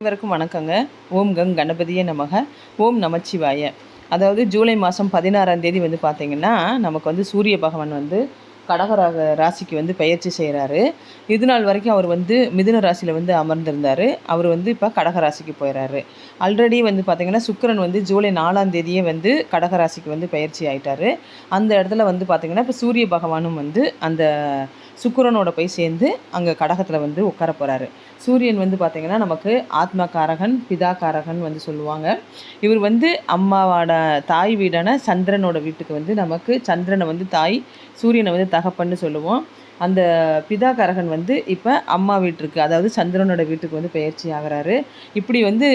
அனைவருக்கும் வணக்கங்க. ஓம் கங் கணபதியே நமக. ஓம் நமச்சிவாய. அதாவது ஜூலை மாதம் பதினாறாம் தேதி வந்து பார்த்திங்கன்னா நமக்கு வந்து சூரிய பகவான் வந்து கடகராக ராசிக்கு வந்து பயிற்சி செய்கிறாரு இது நாள் வரைக்கும் அவர் வந்து மிதுன ராசியில் வந்து அமர்ந்திருந்தார். அவர் வந்து இப்போ கடக ராசிக்கு போயிடுறாரு ஆல்ரெடி வந்து பார்த்திங்கன்னா சுக்கிரன் வந்து ஜூலை நாலாம் தேதியே வந்து கடக ராசிக்கு வந்து பயிற்சி ஆயிட்டார். அந்த இடத்துல வந்து பார்த்திங்கன்னா இப்போ சூரிய பகவானும் வந்து அந்த சுக்கரனோட போய் சேர்ந்து அங்கே கடகத்தில் வந்து உட்கார போகிறாரு சூரியன் வந்து பார்த்திங்கன்னா நமக்கு ஆத்மா காரகன் பிதா காரகன் வந்து சொல்லுவாங்க. இவர் வந்து அம்மாவோட தாய் வீடான சந்திரனோட வீட்டுக்கு வந்து நமக்கு சந்திரனை வந்து தாய் சூரியனை வந்து தகப்பன்னு சொல்லுவோம். அந்த பிதாகாரகன் வந்து இப்போ அம்மா வீட்டிற்கு அதாவது சந்திரனோட வீட்டுக்கு வந்து பயிற்சி ஆகிறாரு. இப்படி வந்து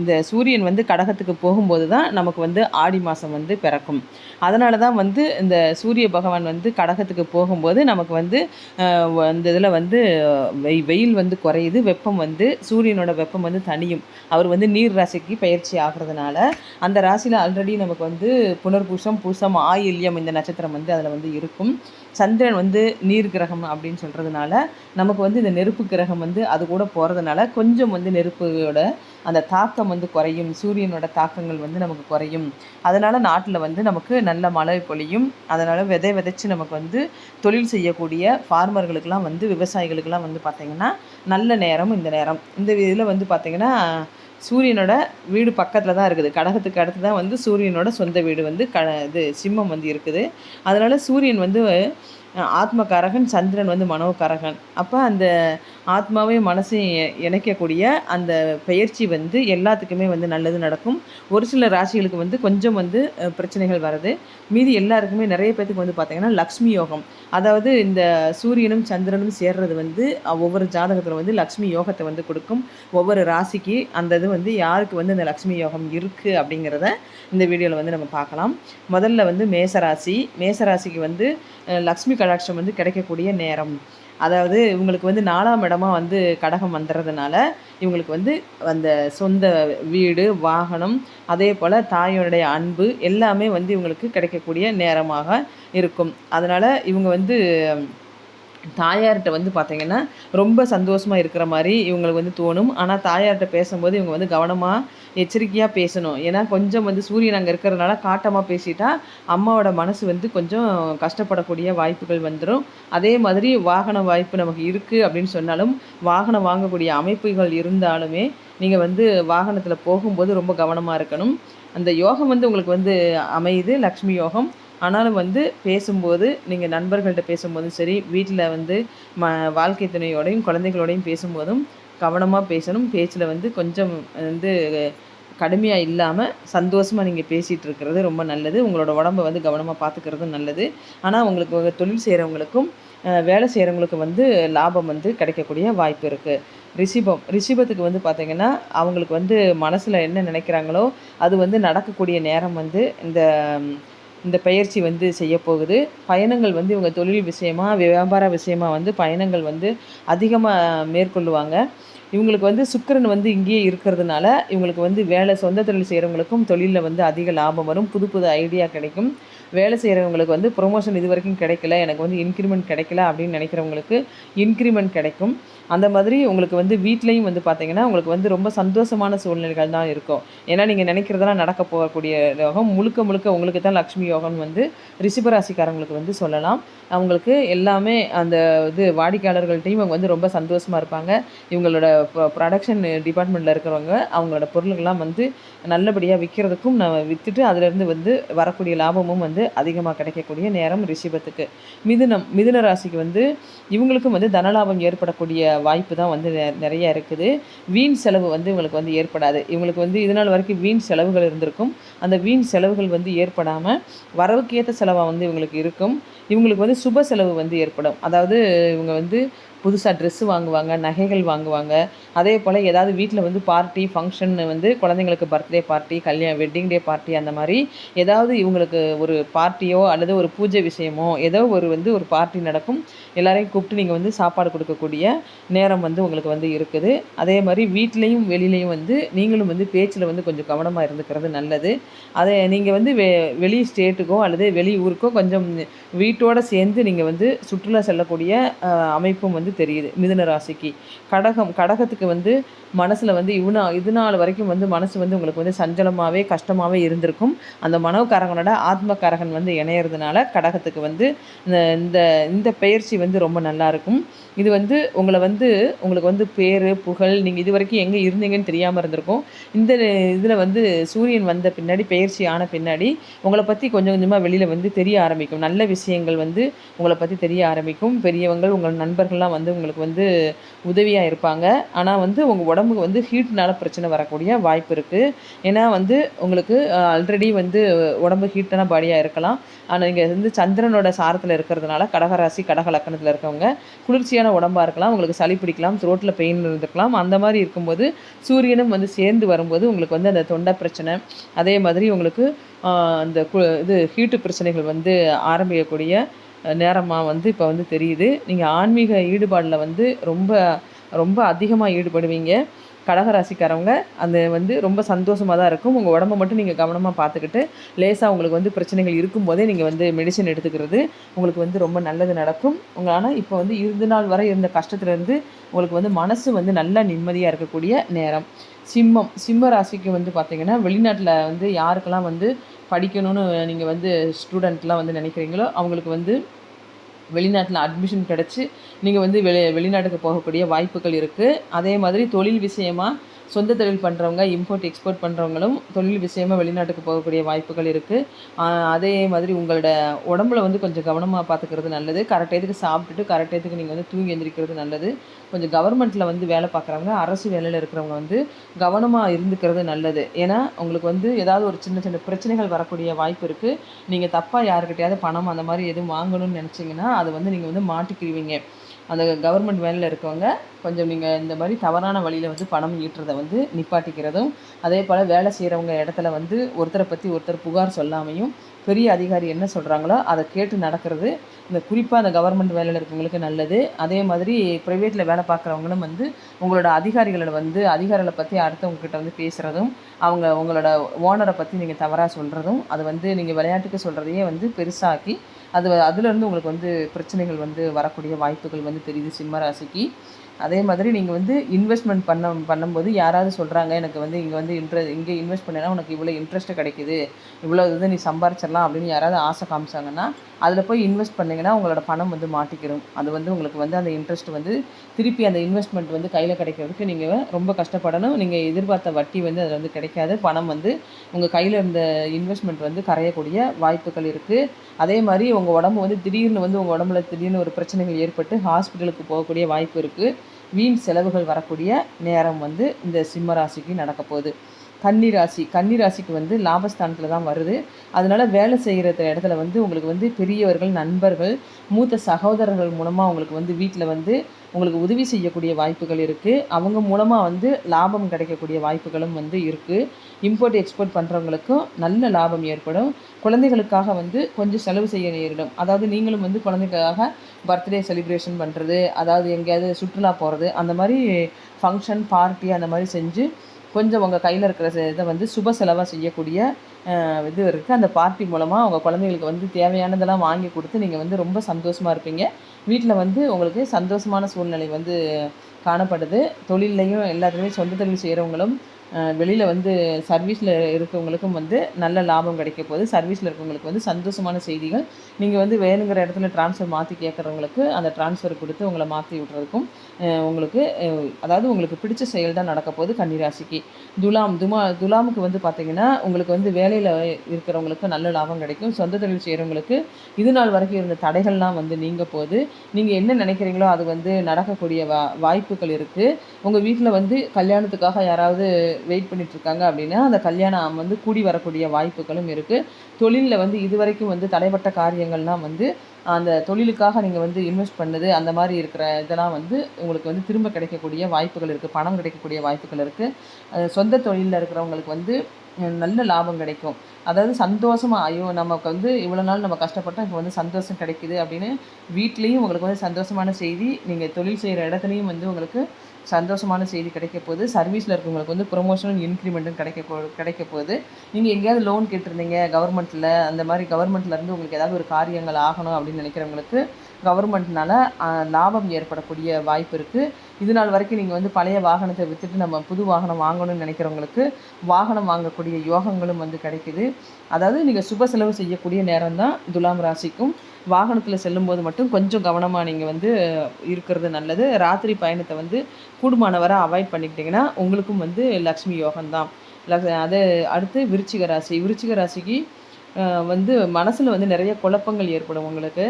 இந்த சூரியன் வந்து கடகத்துக்கு போகும்போது தான் நமக்கு வந்து ஆடி மாதம் வந்து பிறக்கும். அதனால தான் வந்து இந்த சூரிய பகவான் வந்து கடகத்துக்கு போகும்போது நமக்கு வந்து அந்த இந்த இதில் வந்து வெய் வெயில் வந்து குறையுது வெப்பம் வந்து சூரியனோட வெப்பம் வந்து தனியும் அவர் வந்து நீர் ராசிக்கு பயிற்சி ஆகிறதுனால அந்த ராசியில் ஆல்ரெடி நமக்கு வந்து புனர்பூசம் பூசம் ஆயில்யம் இந்த நட்சத்திரம் வந்து அதில் வந்து இருக்கும். சந்திரன் வந்து நீர் கிரகம் அப்படின்னு சொல்கிறதுனால நமக்கு வந்து இந்த நெருப்பு கிரகம் வந்து அது கூட போகிறதுனால கொஞ்சம் வந்து நெருப்போட அந்த தாக்கம் வந்து குறையும். சூரியனோட தாக்கங்கள் வந்து நமக்கு குறையும். அதனால் நாட்டில் வந்து நமக்கு நல்ல மழை பொழியும். அதனால் விதை விதைச்சு நமக்கு வந்து தொழில் செய்யக்கூடிய ஃபார்மர்களுக்கெல்லாம் வந்து விவசாயிகளுக்கெல்லாம் வந்து பார்த்திங்கன்னா நல்ல நேரம் இந்த நேரம். இந்த இதில் வந்து பார்த்திங்கன்னா சூரியனோட வீடு பக்கத்தில் தான் இருக்குது. கடகத்துக்கு அடுத்து தான் வந்து சூரியனோட சொந்த வீடு வந்து க இது சிம்மம் வந்து இருக்குது. அதனால் சூரியன் வந்து ஆத்மகாரகன் சந்திரன் வந்து மனோகாரகன். அப்போ அந்த ஆத்மாவையும் மனசையும் இணைக்கக்கூடிய அந்த பயிற்சி வந்து எல்லாத்துக்குமே வந்து நல்லது நடக்கும். ஒரு சில ராசிகளுக்கு வந்து கொஞ்சம் வந்து பிரச்சனைகள் வருது மீதி எல்லாருக்குமே நிறைய பேர்த்துக்கு வந்து பார்த்திங்கன்னா லக்ஷ்மி யோகம். அதாவது இந்த சூரியனும் சந்திரனும் சேர்றது வந்து ஒவ்வொரு ஜாதகத்தில் வந்து லக்ஷ்மி யோகத்தை வந்து கொடுக்கும். ஒவ்வொரு ராசிக்கு அந்த இது வந்து யாருக்கு வந்து இந்த லக்ஷ்மி யோகம் இருக்குது அப்படிங்கிறத இந்த வீடியோவில் வந்து நம்ம பார்க்கலாம். முதல்ல வந்து மேசராசி. மேசராசிக்கு வந்து லக்ஷ்மி கடாட்சம் வந்து கிடைக்கக்கூடிய நேரம். அதாவது இவங்களுக்கு வந்து நாலாம் இடமா வந்து கடகம் வந்துடுறதுனால இவங்களுக்கு வந்து அந்த சொந்த வீடு வாகனம் அதே போல் தாயோடைய அன்பு எல்லாமே வந்து இவங்களுக்கு கிடைக்கக்கூடிய நேரமாக இருக்கும். அதனால் இவங்க வந்து தாயார்கிட்ட வந்து பார்த்தீங்கன்னா ரொம்ப சந்தோஷமாக இருக்கிற மாதிரி இவங்களுக்கு வந்து தோணும். ஆனால் தாயார்கிட்ட பேசும்போது இவங்க வந்து கவனமாக எச்சரிக்கையாக பேசணும். ஏன்னா கொஞ்சம் வந்து சூரியன் அங்கே இருக்கிறதுனால காட்டமாக பேசிட்டா அம்மாவோட மனசு வந்து கொஞ்சம் கஷ்டப்படக்கூடிய வாய்ப்புகள் வந்துடும் அதே மாதிரி வாகன வாய்ப்பு நமக்கு இருக்குது அப்படின்னு சொன்னாலும் வாகனம் வாங்கக்கூடிய அமைப்புகள் இருந்தாலுமே நீங்கள் வந்து வாகனத்தில் போகும்போது ரொம்ப கவனமாக இருக்கணும். அந்த யோகம் வந்து உங்களுக்கு வந்து அமையுது. லக்ஷ்மி யோகம். ஆனாலும் வந்து பேசும்போது நீங்கள் நண்பர்கள்ட்ட பேசும்போதும் சரி வீட்டில் வந்து ம வாழ்க்கை துணையோடையும் குழந்தைகளோடையும் பேசும்போதும் கவனமாக பேசணும். பேச்சில் வந்து கொஞ்சம் வந்து கடுமையாக இல்லாமல் சந்தோஷமாக நீங்கள் பேசிகிட்டு இருக்கிறது ரொம்ப நல்லது. உங்களோட உடம்ப வந்து கவனமாக பார்த்துக்கிறதும் நல்லது. ஆனால் உங்களுக்கு தொழில் செய்கிறவங்களுக்கும் வேலை செய்கிறவங்களுக்கு வந்து லாபம் வந்து கிடைக்கக்கூடிய வாய்ப்பு இருக்குது ரிஷிபம் ரிஷிபத்துக்கு வந்து பார்த்திங்கன்னா அவங்களுக்கு வந்து மனசில் என்ன நினைக்கிறாங்களோ அது வந்து நடக்கக்கூடிய நேரம் வந்து இந்த இந்த பயிற்சி வந்து செய்ய போகுது. பயணங்கள் வந்து இவங்க தொழில் விஷயமா வியாபார விஷயமா வந்து பயணங்கள் வந்து அதிகமாக மேற்கொள்ளுவாங்க. இவங்களுக்கு வந்து சுக்கிரன் வந்து இங்கேயே இருக்கிறதுனால இவங்களுக்கு வந்து வேலை சொந்த தொழில் செய்கிறவங்களுக்கும் தொழிலில் வந்து அதிக லாபம் வரும். புது புது ஐடியா கிடைக்கும். வேலை செய்கிறவங்களுக்கு வந்து ப்ரொமோஷன் இது வரைக்கும் கிடைக்கல. எனக்கு வந்து இன்க்ரிமெண்ட் கிடைக்கல அப்படின்னு நினைக்கிறவங்களுக்கு இன்க்ரிமெண்ட் கிடைக்கும். அந்த மாதிரி உங்களுக்கு வந்து வீட்லேயும் வந்து பார்த்தீங்கன்னா உங்களுக்கு வந்து ரொம்ப சந்தோஷமான சூழ்நிலைகள் தான் இருக்கும். ஏன்னா நீங்கள் நினைக்கிறதெல்லாம் நடக்க போகக்கூடிய யோகம் முழுக்க முழுக்க உங்களுக்கு தான் லக்ஷ்மி யோகம் வந்து ரிஷபராசிக்காரங்களுக்கு வந்து சொல்லலாம். அவங்களுக்கு எல்லாமே அந்த இது வாடிக்கையாளர்கள்ட்டையும் அவங்க வந்து ரொம்ப சந்தோஷமாக இருப்பாங்க. இவங்களோட ப்ரொடக்ஷன் டிபார்ட்மெண்ட்டில் இருக்கிறவங்க அவங்களோட பொருளுங்கள்லாம் வந்து நல்லபடியாக விற்கிறதுக்கும் நான் விற்றுட்டு அதிலேருந்து வந்து வரக்கூடிய லாபமும் வந்து அதிகமாக கிடைக்கக்கூடிய நேரம் ரிஷிபத்துக்கு. மிதுனம் மிதுன ராசிக்கு வந்து இவங்களுக்கும் வந்து தனலாபம் ஏற்படக்கூடிய வாய்ப்பு தான் வந்து நிறையா நிறைய இருக்குது. வீண் செலவு வந்து இவங்களுக்கு வந்து ஏற்படாது. இவங்களுக்கு வந்து இதனால் வரைக்கும் வீண் செலவுகள் இருந்திருக்கும். அந்த வீண் செலவுகள் வந்து ஏற்படாமல் வரவுக்கு ஏற்ற செலவாக வந்து இவங்களுக்கு இருக்கும். இவங்களுக்கு வந்து சுப செலவு வந்து ஏற்படும். அதாவது இவங்க வந்து புதுசாக ட்ரெஸ்ஸு வாங்குவாங்க நகைகள் வாங்குவாங்க. அதே போல் ஏதாவது வீட்டில் வந்து பார்ட்டி ஃபங்க்ஷன் வந்து குழந்தைங்களுக்கு பர்த்டே பார்ட்டி கல்யாணம் வெட்டிங் டே பார்ட்டி அந்த மாதிரி ஏதாவது இவங்களுக்கு ஒரு பார்ட்டியோ அல்லது ஒரு பூஜை விஷயமோ ஏதோ ஒரு வந்து ஒரு பார்ட்டி நடக்கும் எல்லாரையும் கூப்பிட்டு நீங்கள் வந்து சாப்பாடு கொடுக்கக்கூடிய நேரம் வந்து உங்களுக்கு வந்து இருக்குது. அதே மாதிரி வீட்லேயும் வெளியிலையும் வந்து நீங்களும் வந்து பேச்சில் வந்து கொஞ்சம் கவனமாக இருந்துக்கிறது நல்லது. அதை நீங்கள் வந்து வெ வெளி ஸ்டேட்டுக்கோ அல்லது வெளி ஊருக்கோ கொஞ்சம் வீட்டோடு சேர்ந்து நீங்கள் வந்து சுற்றுலா செல்லக்கூடிய அமைப்பும் வந்து தெரியுது மிதுன ராசிக்கு. கடகம் கடகத்துக்கு வந்து மனசில் வந்து இவனா இது நாள் வரைக்கும் வந்து மனசு வந்து உங்களுக்கு வந்து சஞ்சலமாகவே கஷ்டமாகவே இருந்திருக்கும். அந்த மனோக்காரகனோட ஆத்மகாரகன் வந்து இணையிறதுனால கடகத்துக்கு வந்து இந்த இந்த இந்த பயிற்சி வந்து ரொம்ப நல்லாயிருக்கும் இது வந்து உங்களை வந்து உங்களுக்கு வந்து பேர் புகழ் நீங்கள் இது வரைக்கும் எங்கே இருந்தீங்கன்னு தெரியாமல் இருந்திருக்கும். இந்த இதில் வந்து சூரியன் வந்த பின்னாடி பயிற்சி ஆன பின்னாடி உங்களை பற்றி கொஞ்சம் கொஞ்சமாக வெளியில் வந்து தெரிய ஆரம்பிக்கும். நல்ல விஷயங்கள் வந்து உங்களை பற்றி தெரிய ஆரம்பிக்கும். பெரியவங்கள் உங்கள் நண்பர்கள்லாம் வந்து உங்களுக்கு வந்து உதவியாக இருப்பாங்க. ஆனால் வந்து உங்கள் உடம்புக்கு வந்து ஹீட்னால பிரச்சனை வரக்கூடிய வாய்ப்பு இருக்குது ஏன்னா வந்து உங்களுக்கு ஆல்ரெடி வந்து உடம்பு ஹீட்டான பாடியாக இருக்கலாம். ஆனால் நீங்கள் வந்து சந்திரனோட சாரத்தில் இருக்கிறதுனால கடகராசி கடக லக்கணத்தில் இருக்கவங்க குளிர்ச்சியான உடம்பாக இருக்கலாம் உங்களுக்கு சளி பிடிக்கலாம் த்ரோட்டில் பெயின் இருந்துக்கலாம் அந்த மாதிரி இருக்கும்போது சூரியனும் வந்து சேர்ந்து வரும்போது உங்களுக்கு வந்து அந்த தொண்டை பிரச்சனை அதே மாதிரி உங்களுக்கு அந்த கு இது ஹீட்டு பிரச்சனைகள் வந்து ஆரம்பிக்கக்கூடிய நேரமாக வந்து இப்போ வந்து தெரியுது. நீங்கள் ஆன்மீக ஈடுபாடில் வந்து ரொம்ப ரொம்ப அதிகமாக ஈடுபடுவீங்க. கடகராசிக்காரவங்க அந்த வந்து ரொம்ப சந்தோஷமாக தான் இருக்கும். உங்கள் உடம்ப மட்டும் நீங்கள் கவனமாக பார்த்துக்கிட்டு லேசாக உங்களுக்கு வந்து பிரச்சனைகள் இருக்கும்போதே நீங்கள் வந்து மெடிசன் எடுத்துக்கிறது உங்களுக்கு வந்து ரொம்ப நல்லது நடக்கும். உங்கள் ஆனால் இப்போ வந்து இருந்து நாள் வரை இருந்த கஷ்டத்துலேருந்து உங்களுக்கு வந்து மனசு வந்து நல்லா நிம்மதியாக இருக்கக்கூடிய நேரம். சிம்மம் சிம்ம ராசிக்கு வந்து பார்த்திங்கன்னா வெளிநாட்டில் வந்து யாருக்கெல்லாம் வந்து படிக்கணும்னு நீங்கள் வந்து ஸ்டூடெண்ட்லாம் வந்து நினைக்கிறீங்களோ அவங்களுக்கு வந்து வெளிநாட்டில் அட்மிஷன் கிடச்சி நீங்கள் வந்து வெளி வெளிநாட்டுக்கு போகக்கூடிய வாய்ப்புகள் இருக்குது அதே மாதிரி தொழில் விஷயமா சொந்த தொழில் பண்ணுறவங்க இம்போர்ட் எக்ஸ்போர்ட் பண்ணுறவங்களும் தொழில் விஷயமாக வெளிநாட்டுக்கு போகக்கூடிய வாய்ப்புகள் இருக்குது அதே மாதிரி உங்களோட உடம்புல வந்து கொஞ்சம் கவனமாக பார்த்துக்கிறது நல்லது. கரெக்ட் டயத்துக்கு சாப்பிட்டுட்டு கரெக்ட் டயத்துக்கு நீங்கள் வந்து தூங்கி எந்திரிக்கிறது நல்லது. கொஞ்சம் கவர்மெண்ட்டில் வந்து வேலை பார்க்குறவங்க அரசு வேலையில் இருக்கிறவங்க வந்து கவனமாக இருந்துக்கிறது நல்லது. ஏன்னா உங்களுக்கு வந்து ஏதாவது ஒரு சின்ன சின்ன பிரச்சனைகள் வரக்கூடிய வாய்ப்பு இருக்குது நீங்கள் தப்பாக யாருக்கிட்டையாவது பணம் அந்த மாதிரி எதுவும் வாங்கணும்னு நினச்சிங்கன்னா அதை வந்து நீங்கள் வந்து மாட்டிக்கிடுவீங்க. அந்த கவர்மெண்ட் வேலையில் இருக்கவங்க கொஞ்சம் நீங்கள் இந்த மாதிரி தவறான வழியில் வந்து பணம் ஈட்டுறதை வந்து நிப்பாட்டிக்கிறதும் அதே போல் வேலை செய்கிறவங்க இடத்துல வந்து ஒருத்தரை பற்றி ஒருத்தர் புகார் சொல்லாமையும் பெரிய அதிகாரி என்ன சொல்கிறாங்களோ அதை கேட்டு நடக்கிறது. இந்த குறிப்பாக அந்த கவர்மெண்ட் வேலையில் இருக்கவங்களுக்கு நல்லது. அதே மாதிரி ப்ரைவேட்டில் வேலை பார்க்குறவங்களும் வந்து உங்களோட அதிகாரிகளோட வந்து அதிகாரிகளை பற்றி அடுத்தவங்ககிட்ட வந்து பேசுகிறதும் அவங்க உங்களோட ஓனரை பற்றி நீங்கள் தவறாக சொல்கிறதும் அது வந்து நீங்கள் விளையாட்டுக்கு சொல்கிறதையே வந்து பெருசாக்கி அது அதுலேருந்து உங்களுக்கு வந்து பிரச்சனைகள் வந்து வரக்கூடிய வாய்ப்புகள் வந்து தெரியுது சிம்ம ராசிக்கு. அதே மாதிரி நீங்கள் வந்து இன்வெஸ்ட்மெண்ட் பண்ண பண்ணும்போது யாராவது சொல்கிறாங்க எனக்கு வந்து இங்கே வந்து இன்ட்ரெ இங்கே இன்வெஸ்ட் பண்ணேன்னா உனக்கு இவ்வளோ இன்ட்ரெஸ்ட்டு கிடைக்குது இவ்வளோ இது நீ சம்பாரிச்சிடலாம் அப்படின்னு யாராவது ஆசை காமிச்சாங்கன்னா அதில் போய் இன்வெஸ்ட் பண்ணிங்கன்னா உங்களோட பணம் வந்து மாட்டிக்கிறோம் அது வந்து உங்களுக்கு வந்து அந்த இன்ட்ரெஸ்ட் வந்து திருப்பி அந்த இன்வெஸ்ட்மெண்ட் வந்து கையில் கிடைக்கிறதுக்கு நீங்கள் ரொம்ப கஷ்டப்படணும். நீங்கள் எதிர்பார்த்த வட்டி வந்து அதில் வந்து கிடைக்காது. பணம் வந்து உங்கள் கையில் இருந்த இன்வெஸ்ட்மெண்ட் வந்து கரையக்கூடிய வாய்ப்புகள் இருக்குது அதே மாதிரி உங்கள் உடம்பு வந்து திடீர்னு வந்து உங்கள் உடம்புல திடீர்னு ஒரு பிரச்சனைகள் ஏற்பட்டு ஹாஸ்பிட்டலுக்கு போகக்கூடிய வாய்ப்பு இருக்குது வீண் செலவுகள் வரக்கூடிய நேரம் வந்து இந்த சிம்ம ராசிக்கு நடக்க போகுது கன்னி ராசி கன்னி ராசிக்கு வந்து லாபஸ்தானத்தில் தான் வருது. அதனால் வேலை செய்கிற இடத்துல வந்து உங்களுக்கு வந்து பெரியவர்கள் நண்பர்கள் மூத்த சகோதரர்கள் மூலமாக உங்களுக்கு வந்து வீட்டில் வந்து உங்களுக்கு உதவி செய்யக்கூடிய வாய்ப்புகள் இருக்குது அவங்க மூலமாக வந்து லாபம் கிடைக்கக்கூடிய வாய்ப்புகளும் வந்து இருக்குது இம்போர்ட் எக்ஸ்போர்ட் பண்ணுறவங்களுக்கும் நல்ல லாபம் ஏற்படும். குழந்தைகளுக்காக வந்து கொஞ்சம் செலவு செய்ய நேரிடும். அதாவது நீங்களும் வந்து குழந்தைகளுக்காக பர்த்டே செலிப்ரேஷன் பண்ணுறது அதாவது எங்கேயாவது சுற்றுலா போகிறது அந்த மாதிரி ஃபங்க்ஷன் பார்ட்டி அந்த மாதிரி செஞ்சு கொஞ்சம் உங்கள் கையில் இருக்கிற இதை வந்து சுப செலவாக செய்யக்கூடிய இது இருக்குது அந்த பார்ட்டி மூலமாக உங்கள் குழந்தைகளுக்கு வந்து தேவையானதெல்லாம் வாங்கி கொடுத்து நீங்கள் வந்து ரொம்ப சந்தோஷமாக இருப்பீங்க. வீட்டில் வந்து உங்களுக்கு சந்தோஷமான சூழ்நிலை வந்து காணப்படுது. தொழில்லையும் எல்லாத்துலேயுமே சொந்த தொழில் செய்கிறவங்களும் வெளியில் வந்து சர்வீஸில் இருக்கவங்களுக்கும் வந்து நல்ல லாபம் கிடைக்க போகுது. சர்வீஸில் இருக்கவங்களுக்கு வந்து சந்தோஷமான செய்திகள். நீங்கள் வந்து வேணுங்கிற இடத்துல ட்ரான்ஸ்ஃபர் மாற்றி கேட்குறவங்களுக்கு அந்த ட்ரான்ஸ்ஃபர் கொடுத்து உங்களை மாற்றி விட்றதுக்கும் உங்களுக்கு அதாவது உங்களுக்கு பிடிச்ச செயல் தான் நடக்க போகுது கன்னிராசிக்கு. துலாம் துமா துலாமுக்கு வந்து பார்த்தீங்கன்னா உங்களுக்கு வந்து வேலையில் இருக்கிறவங்களுக்கு நல்ல லாபம் கிடைக்கும். சொந்த தொழில் செய்கிறவங்களுக்கு இது நாள் வரைக்கும் இருந்த தடைகள்லாம் வந்து நீங்க போகுது. நீங்கள் என்ன நினைக்கிறீங்களோ அது வந்து நடக்கக்கூடிய வா வாய்ப்புகள் இருக்குது உங்கள் வீட்டில் வந்து கல்யாணத்துக்காக யாராவது வெயிட் பண்ணிகிட்ருக்காங்க அப்படின்னா அந்த கல்யாணம் வந்து கூடி வரக்கூடிய வாய்ப்புகளும் இருக்குது தொழிலில் வந்து இது வரைக்கும் வந்து தடைப்பட்ட காரியங்கள்லாம் வந்து அந்த தொழிலுக்காக நீங்கள் வந்து இன்வெஸ்ட் பண்ணது அந்த மாதிரி இருக்கிற இதெல்லாம் வந்து உங்களுக்கு வந்து திரும்ப கிடைக்கக்கூடிய வாய்ப்புகள் இருக்குது பணம் கிடைக்கக்கூடிய வாய்ப்புகள் இருக்குது சொந்த தொழிலில் இருக்கிறவங்களுக்கு வந்து நல்ல லாபம் கிடைக்கும். அதாவது சந்தோஷமாக ஐயோ நமக்கு வந்து இவ்வளோ நாள் நம்ம கஷ்டப்பட்டோம் இப்போ வந்து சந்தோஷம் கிடைக்குது அப்படின்னு வீட்லேயும் உங்களுக்கு வந்து சந்தோஷமான செய்தி நீங்கள் தொழில் செய்கிற இடத்துலையும் வந்து உங்களுக்கு சந்தோஷமான செய்தி கிடைக்க போகுது. சர்வீஸில் இருக்கவங்களுக்கு வந்து ப்ரொமோஷனும் இன்க்ரிமெண்ட்டும் கிடைக்க போ கிடைக்க போகுது. நீங்கள் எங்கேயாவது லோன் கேட்டிருந்தீங்க கவர்மெண்ட்டில் அந்த மாதிரி கவர்மெண்ட்லேருந்து உங்களுக்கு ஏதாவது ஒரு காரியங்கள் ஆகணும் அப்படின்னு நினைக்கிறவங்களுக்கு கவர்மெண்ட்னால லாபம் ஏற்படக்கூடிய வாய்ப்பு இருக்குது இது நாள் வரைக்கும் நீங்கள் வந்து பழைய வாகனத்தை விற்றுட்டு நம்ம புது வாகனம் வாங்கணும்னு நினைக்கிறவங்களுக்கு வாகனம் வாங்கக்கூடிய யோகங்களும் வந்து கிடைக்குது. அதாவது நீங்கள் சுப செலவு செய்யக்கூடிய நேரம் தான் துலாம் ராசிக்கும் வாகனத்தில் செல்லும்போது மட்டும் கொஞ்சம் கவனமாக நீங்கள் வந்து இருக்கிறது நல்லது. ராத்திரி பயணத்தை வந்து கூடுமானவரை அவாய்ட் பண்ணிக்கிட்டிங்கன்னா உங்களுக்கும் வந்து லக்ஷ்மி யோகம்தான் தான். அது அடுத்து விருச்சிக ராசி. விருச்சிக ராசிக்கு வந்து மனசில் வந்து நிறைய குழப்பங்கள் ஏற்படும் உங்களுக்கு.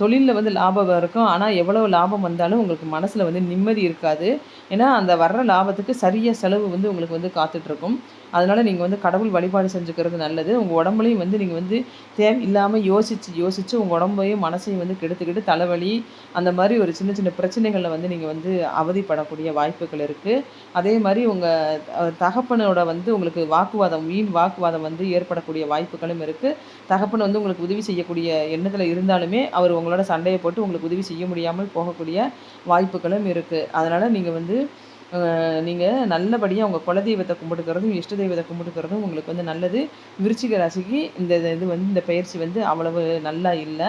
தொழிலில் வந்து லாபம் இருக்கும். ஆனால் எவ்வளோ லாபம் வந்தாலும் உங்களுக்கு மனசில் வந்து நிம்மதி இருக்காது. ஏன்னா அந்த வர்ற லாபத்துக்கு சரியாக செலவு வந்து உங்களுக்கு வந்து காத்துட்ருக்கும். அதனால் நீங்கள் வந்து கடவுள் வழிபாடு செஞ்சுக்கிறது நல்லது. உங்கள் உடம்புலையும் வந்து நீங்கள் வந்து தேவையில்லாமல் யோசித்து யோசித்து உங்கள் உடம்பையும் மனசையும் வந்து கெடுத்துக்கிட்டு தலைவலி அந்த மாதிரி ஒரு சின்ன சின்ன பிரச்சனைகளில் வந்து நீங்கள் வந்து அவதிப்படக்கூடிய வாய்ப்புகள் இருக்குது அதே மாதிரி உங்கள் தகப்பனோட வந்து உங்களுக்கு வாக்குவாதம் வீண் வாக்குவாதம் வந்து ஏற்படக்கூடிய வாய்ப்புகளும் இருக்குது தகப்பன் வந்து உங்களுக்கு உதவி செய்யக்கூடிய எண்ணத்தில் இருந்தாலுமே அவர் உங்களோட சண்டையை போட்டு உங்களுக்கு உதவி செய்ய முடியாமல் போகக்கூடிய வாய்ப்புகளும் இருக்குது அதனால் நீங்கள் வந்து நீங்கள் நல்லபடியாக உங்கள் குலதெய்வத்தை கும்பிட்டுக்கிறதும் இஷ்ட தெய்வத்தை கும்பிட்டுக்கிறதும் உங்களுக்கு வந்து நல்லது. விருச்சிக ராசிக்கு இந்த இது வந்து இந்த பயிற்சி வந்து அவ்வளவு நல்லா இல்லை.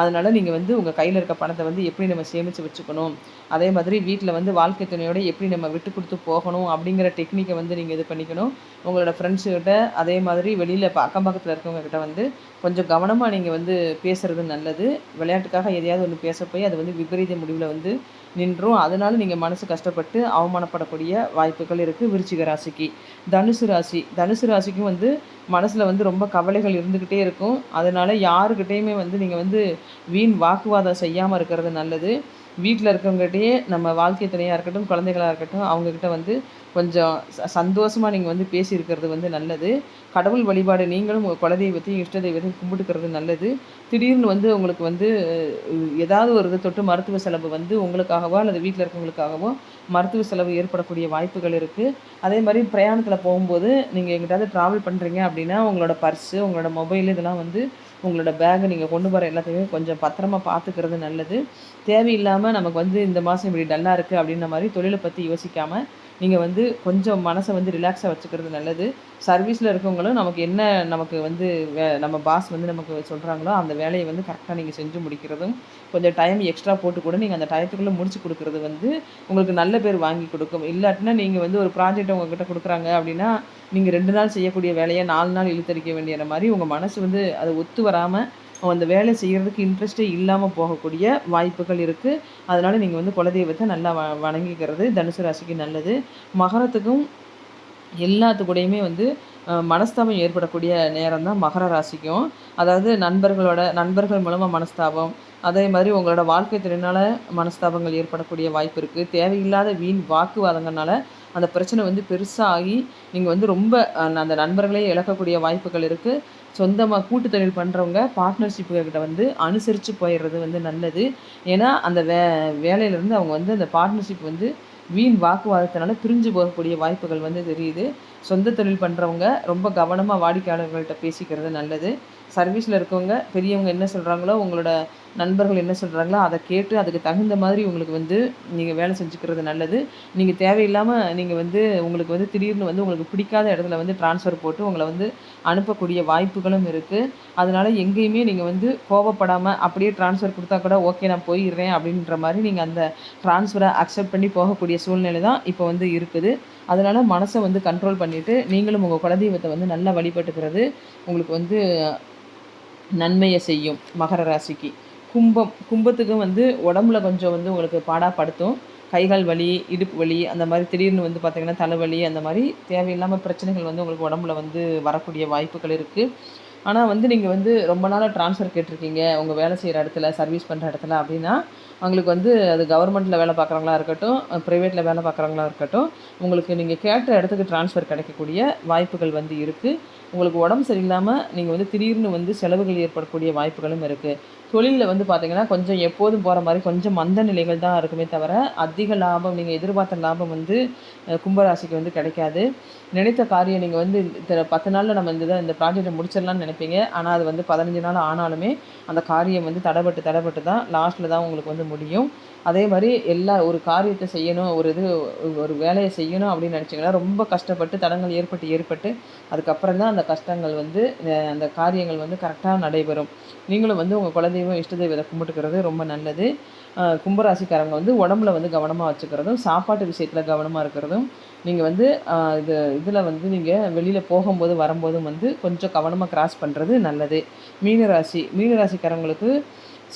அதனால் நீங்கள் வந்து உங்கள் கையில் இருக்க பணத்தை வந்து எப்படி நம்ம சேமித்து வச்சுக்கணும்? அதே மாதிரி வீட்டில் வந்து வாழ்க்கை துணையோட எப்படி நம்ம விட்டு கொடுத்து போகணும்? அப்படிங்கிற டெக்னிக்கை வந்து நீங்கள் இது பண்ணிக்கணும். உங்களோட ஃப்ரெண்ட்ஸுக்கிட்ட அதே மாதிரி வெளியில் இப்போ அக்கம் பக்கத்தில் இருக்கவங்கக்கிட்ட வந்து கொஞ்சம் கவனமாக நீங்கள் வந்து பேசுகிறது நல்லது. விளையாட்டுக்காக எதையாவது ஒன்று பேச போய் அது வந்து விபரீத முடிவில் வந்து நின்றும். அதனால நீங்கள் மனசு கஷ்டப்பட்டு அவமானப்படக்கூடிய வாய்ப்புகள் இருக்குது விருச்சிக ராசிக்கு. தனுசு ராசி. தனுசு ராசிக்கும் வந்து மனசில் வந்து ரொம்ப கவலைகள் இருந்துக்கிட்டே இருக்கும். அதனால் யாருக்கிட்டேயுமே வந்து நீங்கள் வந்து வீண் வாக்குவாதம் செய்யாமல் இருக்கிறது நல்லது. வீட்டில் இருக்கிறவங்ககிட்டயே நம்ம வாழ்க்கை துணையாக இருக்கட்டும் குழந்தைகளாக இருக்கட்டும் அவங்கக்கிட்ட வந்து கொஞ்சம் ச சந்தோஷமாக நீங்கள் வந்து பேசியிருக்கிறது வந்து நல்லது. கடவுள் வழிபாடு நீங்களும் உங்கள் குலதெய்வத்தையும் இஷ்ட தெய்வத்தையும் கும்பிட்டுக்கிறது நல்லது. திடீர்னு வந்து உங்களுக்கு வந்து ஏதாவது ஒரு இது தொட்டு மருத்துவ செலவு வந்து உங்களுக்காகவோ அல்லது வீட்டில் இருக்கவங்களுக்காகவோ மருத்துவ செலவு ஏற்படக்கூடிய வாய்ப்புகள் இருக்குது அதே மாதிரி பிரயாணத்தில் போகும்போது நீங்கள் எங்கிட்டாவது ட்ராவல் பண்ணுறீங்க அப்படின்னா உங்களோட பர்ஸு உங்களோட மொபைல் இதெல்லாம் வந்து உங்களோட பேகை நீங்கள் கொண்டு போகிற எல்லாத்தையுமே கொஞ்சம் பத்திரமா பார்த்துக்கிறது நல்லது. தேவையில்லாமல் நமக்கு வந்து இந்த மாதம் இப்படி டல்லாக இருக்குது அப்படின்ற மாதிரி தொழிலை பற்றி யோசிக்காமல் நீங்கள் வந்து கொஞ்சம் மனசை வந்து ரிலாக்ஸாக வச்சுக்கிறது நல்லது. சர்வீஸில் இருக்கவங்களும் நமக்கு என்ன நமக்கு வந்து வே நம்ம பாஸ் வந்து நமக்கு சொல்கிறாங்களோ அந்த வேலையை வந்து கரெக்டாக நீங்கள் செஞ்சு முடிக்கிறதும் கொஞ்சம் டைம் எக்ஸ்ட்ரா போட்டு கூட நீங்கள் அந்த டயத்துக்குள்ளே முடிச்சு கொடுக்குறது வந்து உங்களுக்கு நல்ல பேர் வாங்கி கொடுக்கும். இல்லாட்டினா நீங்கள் வந்து ஒரு ப்ராஜெக்ட் உங்ககிட்ட கொடுக்குறாங்க அப்படின்னா நீங்கள் ரெண்டு நாள் செய்யக்கூடிய வேலையை நாலு நாள் இழுத்தடிக்க வேண்டிய மாதிரி உங்கள் மனசு வந்து அதை ஒத்து வராமல் அந்த வேலை செய்கிறதுக்கு இன்ட்ரெஸ்ட்டே இல்லாமல் போகக்கூடிய வாய்ப்புகள் இருக்குது அதனால் நீங்கள் வந்து குலதெய்வத்தை நல்லா வ வணங்கிக்கிறது தனுசு ராசிக்கு நல்லது. மகரத்துக்கும் எல்லாத்துக்கூடையுமே வந்து மனஸ்தாபம் ஏற்படக்கூடிய நேரம் தான் மகர ராசிக்கும். அதாவது நண்பர்களோட நண்பர்கள் மூலமாக மனஸ்தாபம் அதே மாதிரி உங்களோட வாழ்க்கை திறனால் மனஸ்தாபங்கள் ஏற்படக்கூடிய வாய்ப்பு இருக்குது தேவையில்லாத வீண் வாக்குவாதங்கள்னால அந்த பிரச்சனை வந்து பெருசாகி நீங்கள் வந்து ரொம்ப அந்த நண்பர்களே இழக்கக்கூடிய வாய்ப்புகள் இருக்குது சொந்தமாக கூட்டு தொழில் பண்ணுறவங்க பார்ட்னர்ஷிப்புகிட்ட வந்து அனுசரித்து போயிடுறது வந்து நல்லது. ஏன்னா அந்த வே வேலையிலேருந்து அவங்க வந்து அந்த பார்ட்னர்ஷிப் வந்து வீண் வாக்குவாதத்தினால பிரிஞ்சு போகக்கூடிய வாய்ப்புகள் வந்து தெரியுது. சொந்த தொழில் பண்ணுறவங்க ரொம்ப கவனமாக வாடிக்கையாளர்கள்ட்ட பேசிக்கிறது நல்லது. சர்வீஸில் இருக்கவங்க பெரியவங்க என்ன சொல்கிறாங்களோ உங்களோட நண்பர்கள் என்ன சொல்கிறாங்களோ அதை கேட்டு அதுக்கு தகுந்த மாதிரி உங்களுக்கு வந்து நீங்கள் வேலை செஞ்சுக்கிறது நல்லது. நீங்கள் தேவையில்லாமல் நீங்கள் வந்து உங்களுக்கு வந்து திடீர்னு வந்து உங்களுக்கு பிடிக்காத இடத்துல வந்து ட்ரான்ஸ்ஃபர் போட்டு உங்களை வந்து அனுப்பக்கூடிய வாய்ப்புகளும் இருக்குது அதனால் எங்கேயுமே நீங்கள் வந்து கோவப்படாமல் அப்படியே ட்ரான்ஸ்ஃபர் கொடுத்தா கூட ஓகே நான் போயிடுறேன் அப்படின்ற மாதிரி நீங்கள் அந்த ட்ரான்ஸ்ஃபரை அக்செப்ட் பண்ணி போகக்கூடிய சூழ்நிலை தான் இப்போ வந்து இருக்குது. அதனால் மனசை வந்து கண்ட்ரோல் பண்ணிவிட்டு நீங்களும் உங்கள் குலதெய்வத்தை வந்து நல்லா வழிபட்டுக்கிறது உங்களுக்கு வந்து நன்மையை செய்யும் மகர ராசிக்கு. கும்பம் கும்பத்துக்கும் வந்து உடம்புல கொஞ்சம் வந்து உங்களுக்கு பாடாப்படுத்தும். கைகால் வலி இடுப்பு வலி அந்த மாதிரி திடீர்னு வந்து பார்த்திங்கன்னா தலைவலி அந்த மாதிரி தேவையில்லாமல் பிரச்சனைகள் வந்து உங்களுக்கு உடம்புல வந்து வரக்கூடிய வாய்ப்புகள் இருக்குது ஆனால் வந்து நீங்கள் வந்து ரொம்ப நாளாக ட்ரான்ஸ்ஃபர் கேட்டிருக்கீங்க. உங்கள் வேலை செய்கிற இடத்துல சர்வீஸ் பண்ணுற இடத்துல அப்படின்னா அவங்களுக்கு வந்து அது கவர்மெண்ட்டில் வேலை பார்க்குறவங்களா இருக்கட்டும் ப்ரைவேட்டில் வேலை பார்க்குறவங்களா இருக்கட்டும் உங்களுக்கு நீங்கள் கேட்ட இடத்துக்கு ட்ரான்ஸ்ஃபர் கிடைக்கக்கூடிய வாய்ப்புகள் வந்து இருக்குது உங்களுக்கு உடம்பு சரியில்லாமல் நீங்கள் வந்து திடீர்னு வந்து செலவுகள் ஏற்படக்கூடிய வாய்ப்புகளும் இருக்குது தொழிலில் வந்து பார்த்திங்கன்னா கொஞ்சம் எப்போதும் போகிற மாதிரி கொஞ்சம் மந்த நிலைகள் தான் இருக்குமே தவிர அதிக லாபம் நீங்கள் எதிர்பார்த்த லாபம் வந்து கும்பராசிக்கு வந்து கிடைக்காது. நினைத்த காரியம் நீங்கள் வந்து பத்து நாளில் நம்ம இந்த இந்த ப்ராஜெக்டை முடிச்சிடலாம்னு நினைப்பீங்க. ஆனால் அது வந்து பதினஞ்சு நாள் ஆனாலுமே அந்த காரியம் வந்து தடைப்பட்டு தடைப்பட்டு தான் லாஸ்ட்டில் தான் உங்களுக்கு வந்து முடியும். அதே மாதிரி எல்லா ஒரு காரியத்தை செய்யணும் ஒரு இது ஒரு வேலையை செய்யணும் அப்படின்னு நினச்சிங்கன்னா ரொம்ப கஷ்டப்பட்டு தடங்கள் ஏற்பட்டு ஏற்பட்டு அதுக்கப்புறம் தான் அந்த கஷ்டங்கள் வந்து அந்த காரியங்கள் வந்து கரெக்டாக நடைபெறும். நீங்களும் வந்து உங்கள் குலதெய்வம் இஷ்ட தெய்வத்தை கும்பிட்டுக்கிறது ரொம்ப நல்லது. கும்பராசிக்காரங்க வந்து உடம்புல வந்து கவனமாக வச்சுக்கிறதும் சாப்பாட்டு விஷயத்தில் கவனமாக இருக்கிறதும் நீங்கள் வந்து இது இதில் வந்து நீங்கள் வெளியில் போகும்போது வரும்போதும் வந்து கொஞ்சம் கவனமாக கிராஸ் பண்ணுறது நல்லது. மீனராசி மீனராசிக்காரங்களுக்கு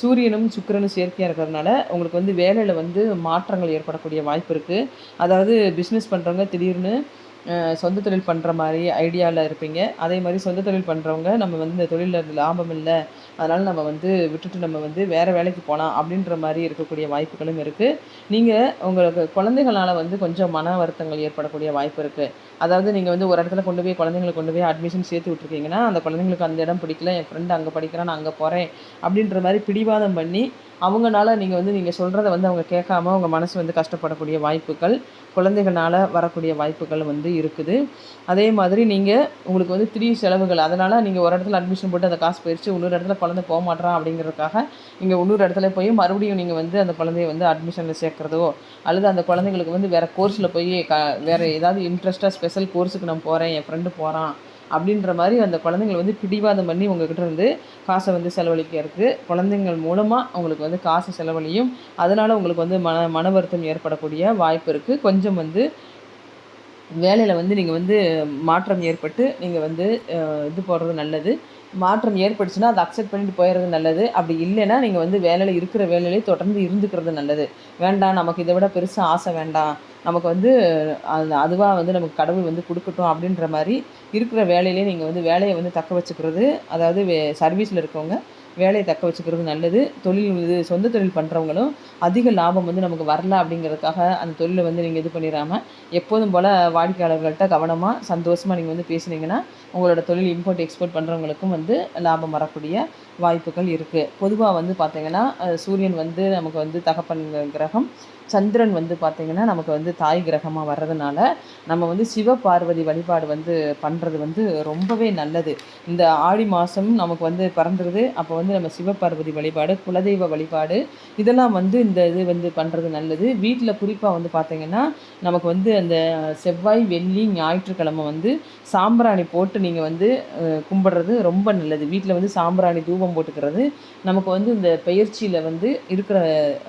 சூரியனும் சுக்கரனும் சேர்க்கையாக இருக்கிறதுனால உங்களுக்கு வந்து வேலையில் வந்து மாற்றங்கள் ஏற்படக்கூடிய வாய்ப்பு இருக்குது அதாவது பிஸ்னஸ் பண்ணுறவங்க திடீர்னு சொந்த தொழில் பண்ணுற மாதிரி ஐடியாவில் இருப்பீங்க. அதே மாதிரி சொந்த தொழில் பண்ணுறவங்க நம்ம வந்து இந்த தொழிலில் லாபம் இல்லை அதனால் நம்ம வந்து விட்டுட்டு நம்ம வந்து வேறு வேலைக்கு போகலாம் அப்படின்ற மாதிரி இருக்கக்கூடிய வாய்ப்புகளும் இருக்குது நீங்கள் உங்களுக்கு குழந்தைகளால் வந்து கொஞ்சம் மன வருத்தங்கள் ஏற்படக்கூடிய வாய்ப்பு இருக்குது அதாவது நீங்கள் வந்து ஒரு இடத்துல கொண்டு போய் குழந்தைங்களை கொண்டு போய் அட்மிஷன் சேர்த்து விட்ருக்கீங்கன்னா அந்த குழந்தைங்களுக்கு அந்த இடம் பிடிக்கல என் ஃப்ரெண்டு அங்கே படிக்கிறான் நான் அங்கே போகிறேன் அப்படின்ற மாதிரி பிடிவாதம் பண்ணி அவங்களால நீங்கள் வந்து நீங்கள் சொல்கிறத வந்து அவங்க கேட்காம அவங்க மனசு வந்து கஷ்டப்படக்கூடிய வாய்ப்புகள் குழந்தைகளால் வரக்கூடிய வாய்ப்புகள் வந்து இருக்குது. அதே மாதிரி நீங்கள் உங்களுக்கு வந்து திடீர் செலவுகள் அதனால் நீங்கள் ஒரு இடத்துல அட்மிஷன் போட்டு அந்த காசு போயிடுச்சு இன்னொரு இடத்துல குழந்தை போக மாட்டேறான் அப்படிங்கிறதுக்காக இங்கே இன்னொரு இடத்துல போய் மறுபடியும் நீங்கள் வந்து அந்த குழந்தைய வந்து அட்மிஷனில் சேர்க்குறதோ அல்லது அந்த குழந்தைங்களுக்கு வந்து வேறு கோர்ஸில் போய் க வேறு ஏதாவது இன்ட்ரெஸ்ட்டாக ஸ்பெஷல் கோர்ஸுக்கு நான் போகிறேன் என் ஃப்ரெண்டு போகிறான் அப்படின்ற மாதிரி அந்த குழந்தைங்களை வந்து பிடிவாதம் பண்ணி உங்ககிட்ட இருந்து காசை வந்து செலவழிக்கிறதுக்கு குழந்தைங்கள் மூலமாக அவங்களுக்கு வந்து காசு செலவழியும். அதனால் உங்களுக்கு வந்து மன மன வருத்தம் ஏற்படக்கூடிய வாய்ப்பு இருக்குது கொஞ்சம் வந்து வேலையில் வந்து நீங்கள் வந்து மாற்றம் ஏற்பட்டு நீங்கள் வந்து இது போடுறது நல்லது. மாற்றம் ஏற்பட்டுச்சுன்னா அதை அக்செப்ட் பண்ணிட்டு போயிடுறது நல்லது. அப்படி இல்லைன்னா நீங்கள் வந்து வேலையில் இருக்கிற வேலையிலே தொடர்ந்து இருந்துக்கிறது நல்லது. வேண்டாம் நமக்கு இதை விட பெருசாக ஆசை வேண்டாம். நமக்கு வந்து அது அதுவாக வந்து நமக்கு கடவுள் வந்து கொடுக்கட்டும் அப்படின்ற மாதிரி இருக்கிற வேலையிலே நீங்கள் வந்து வேலையை வந்து தக்க வச்சுக்கிறது. அதாவது வே சர்வீஸில் இருக்கவங்க வேலையை தக்க வச்சுக்கிறது நல்லது. தொழில் இது சொந்த தொழில் பண்ணுறவங்களும் அதிக லாபம் வந்து நமக்கு வரல அப்படிங்கிறதுக்காக அந்த தொழிலை வந்து நீங்கள் இது பண்ணிடாமல் எப்போதும் போல் வாடிக்கையாளர்கள்ட்ட கவனமாக சந்தோஷமாக நீங்கள் வந்து பேசுனீங்கன்னா உங்களோட தொழில் இம்போர்ட் எக்ஸ்போர்ட் பண்ணுறவங்களுக்கும் வந்து லாபம் வரக்கூடிய வாய்ப்புகள் இருக்குது பொதுவாக வந்து பார்த்திங்கன்னா சூரியன் வந்து நமக்கு வந்து தகப்பன் கிரகம். சந்திரன் வந்து பார்த்திங்கன்னா நமக்கு வந்து தாய் கிரகமாக வர்றதுனால நம்ம வந்து சிவ பார்வதி வழிபாடு வந்து பண்ணுறது வந்து ரொம்பவே நல்லது. இந்த ஆடி மாதம் நமக்கு வந்து பிறந்துருது. அப்போ வந்து நம்ம சிவபார்வதி வழிபாடு குலதெய்வ வழிபாடு இதெல்லாம் வந்து இந்த இது வந்து பண்ணுறது நல்லது. வீட்டில் குறிப்பாக வந்து பார்த்திங்கன்னா நமக்கு வந்து அந்த செவ்வாய் வெள்ளி ஞாயிற்றுக்கிழமை வந்து சாம்பிராணி போட்டு நீங்கள் வந்து கும்பிட்றது ரொம்ப நல்லது. வீட்டில் வந்து சாம்பிராணி தூபம் போட்டுக்கிறது நமக்கு வந்து இந்த பயிற்சியில் வந்து இருக்கிற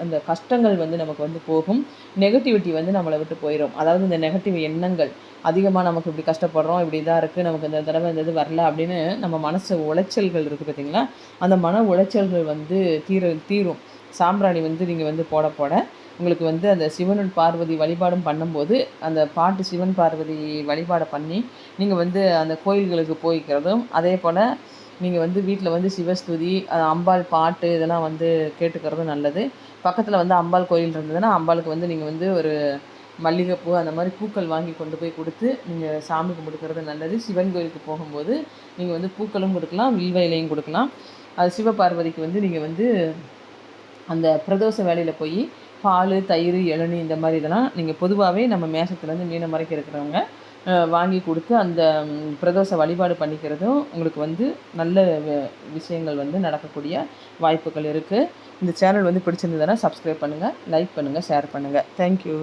அந்த கஷ்டங்கள் வந்து நமக்கு வந்து போகும். நெகட்டிவிட்டி வந்து நம்மளை விட்டு போயிடும் அதாவது இந்த நெகட்டிவ் எண்ணங்கள் அதிகமாக நமக்கு இப்படி கஷ்டப்படுறோம் இப்படி இதாக இருக்குது நமக்கு இந்த தடவை இந்த இது வரல அப்படின்னு நம்ம மனசு உளைச்சல்கள் இருக்குது பார்த்திங்களா அந்த மன உளைச்சல்கள் வந்து தீர தீரும். சாம்பிராணி வந்து நீங்கள் வந்து போட போட உங்களுக்கு வந்து அந்த சிவனுள் பார்வதி வழிபாடும் பண்ணும்போது அந்த பாட்டு சிவன் பார்வதி வழிபாடை பண்ணி நீங்கள் வந்து அந்த கோயில்களுக்கு போய்க்கிறதும் அதே போல் நீங்கள் வந்து வீட்டில் வந்து சிவஸ்துதி அம்பாள் பாட்டு இதெல்லாம் வந்து கேட்டுக்கிறதும் நல்லது. பக்கத்தில் வந்து அம்பாள் கோயில் இருந்ததுன்னா அம்பாளுக்கு வந்து நீங்கள் வந்து ஒரு மல்லிகைப்பூ அந்த மாதிரி பூக்கள் வாங்கி கொண்டு போய் கொடுத்து நீங்கள் சாமி கும்பிடுக்கிறது நல்லது. சிவன் கோயிலுக்கு போகும்போது நீங்கள் வந்து பூக்களும் கொடுக்கலாம் வில்வ கொடுக்கலாம். அது சிவபார்வதிக்கு வந்து நீங்கள் வந்து அந்த பிரதோஷ வேலையில் போய் பால் தயிர் இளநி இந்த மாதிரி இதெல்லாம் நீங்கள் பொதுவாகவே நம்ம மேசத்துலேருந்து மீனை மறைக்க இருக்கிறவங்க வாங்கி கொடுத்து அந்த பிரதோஷ வழிபாடு பண்ணிக்கிறதும் உங்களுக்கு வந்து நல்ல விஷயங்கள் வந்து நடக்கக்கூடிய வாய்ப்புகள் இருக்குது இந்த சேனல் வந்து பிடிச்சிருந்ததுன்னா சப்ஸ்கிரைப் பண்ணுங்கள் லைக் பண்ணுங்கள் ஷேர் பண்ணுங்கள் தேங்க்யூ